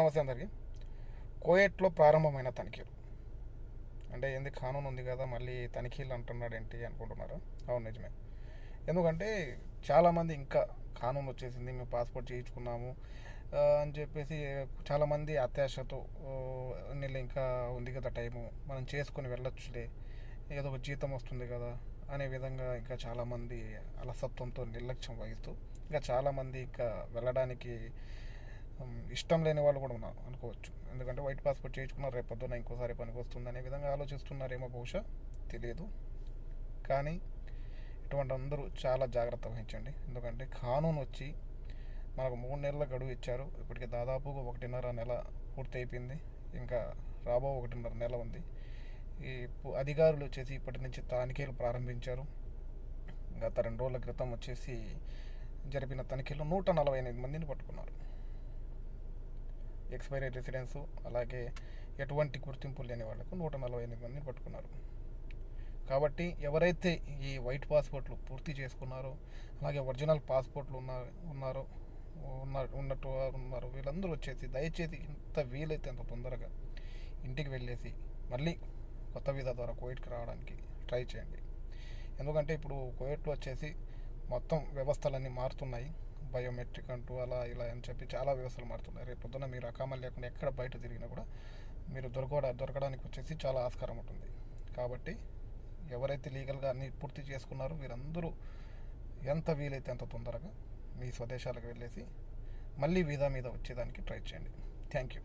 నమస్తే అందరికీ. కోయట్లో ప్రారంభమైన తనిఖీలు. అంటే ఏంది కానూన్ ఉంది కదా మళ్ళీ తనిఖీలు అంటున్నాడు ఏంటి అనుకుంటున్నారు? అవును నిజమే. ఎందుకంటే చాలామంది ఇంకా కానూన్ వచ్చేసింది మేము పాస్పోర్ట్ చేయించుకున్నాము అని చెప్పేసి చాలామంది అత్యాశతో నీళ్ళు ఇంకా ఉంది కదా టైము మనం చేసుకొని వెళ్ళొచ్చులే ఏదో ఒక జీతం వస్తుంది కదా అనే విధంగా ఇంకా చాలామంది అలసత్వంతో నిర్లక్ష్యం వహిస్తూ ఇంకా చాలామంది ఇంకా వెళ్ళడానికి ఇష్టం లేని వాళ్ళు కూడా ఉన్నారు అనుకోవచ్చు. ఎందుకంటే వైట్ పాస్పోర్ట్ చేయించుకున్నారు రేపొద్దున ఇంకోసారి పనికి వస్తుంది అనే విధంగా ఆలోచిస్తున్నారేమో బహుశా తెలియదు. కానీ ఇటువంటి అందరూ చాలా జాగ్రత్త వహించండి. ఎందుకంటే కానూన్ వచ్చి మనకు మూడు నెలల గడువు ఇచ్చారు. ఇప్పటికి దాదాపుగా ఒకటిన్నర నెల పూర్తి అయిపోయింది. ఇంకా రాబో ఒకటిన్నర నెల ఉంది. ఈ అధికారులు వచ్చేసి ఇప్పటి నుంచి తనిఖీలు ప్రారంభించారు. గత రెండు రోజుల క్రితం వచ్చేసి జరిపిన తనిఖీలో నూట నలభై ఎనిమిది మందిని పట్టుకున్నారు. ఎక్స్పైరీ రెసిడెన్స్ అలాగే ఎటువంటి గుర్తింపు లేని వాళ్ళకు నూట నలభై ఎనిమిది మందిని పట్టుకున్నారు. కాబట్టి ఎవరైతే ఈ వైట్ పాస్పోర్ట్లు పూర్తి చేసుకున్నారో అలాగే ఒరిజినల్ పాస్పోర్ట్లు ఉన్న ఉన్నారో ఉన్న ఉన్నట్టు వారు ఉన్నారు వీళ్ళందరూ వచ్చేసి దయచేసి ఇంత వీలైతే అంత తొందరగా ఇంటికి వెళ్ళేసి మళ్ళీ కొత్త వీసా ద్వారా కోవిడ్కి రావడానికి ట్రై చేయండి. ఎందుకంటే ఇప్పుడు కోవిడ్లో వచ్చేసి మొత్తం వ్యవస్థలన్నీ మారుతున్నాయి. బయోమెట్రిక్ అంటూ అలా ఇలా అని చెప్పి చాలా వ్యవస్థలు మారుతున్నాయి. రేపు పొద్దున మీరు అకామలు లేకుండా ఎక్కడ బయట తిరిగినా కూడా మీరు దొరకడ దొరకడానికి వచ్చేసి చాలా ఆస్కారం ఉంటుంది. కాబట్టి ఎవరైతే లీగల్గా అన్ని పూర్తి చేసుకున్నారో వీరందరూ ఎంత వీలైతే అంత తొందరగా మీ స్వదేశాలకు వెళ్ళేసి మళ్ళీ వీధా మీద వచ్చేదానికి ట్రై చేయండి. Thank you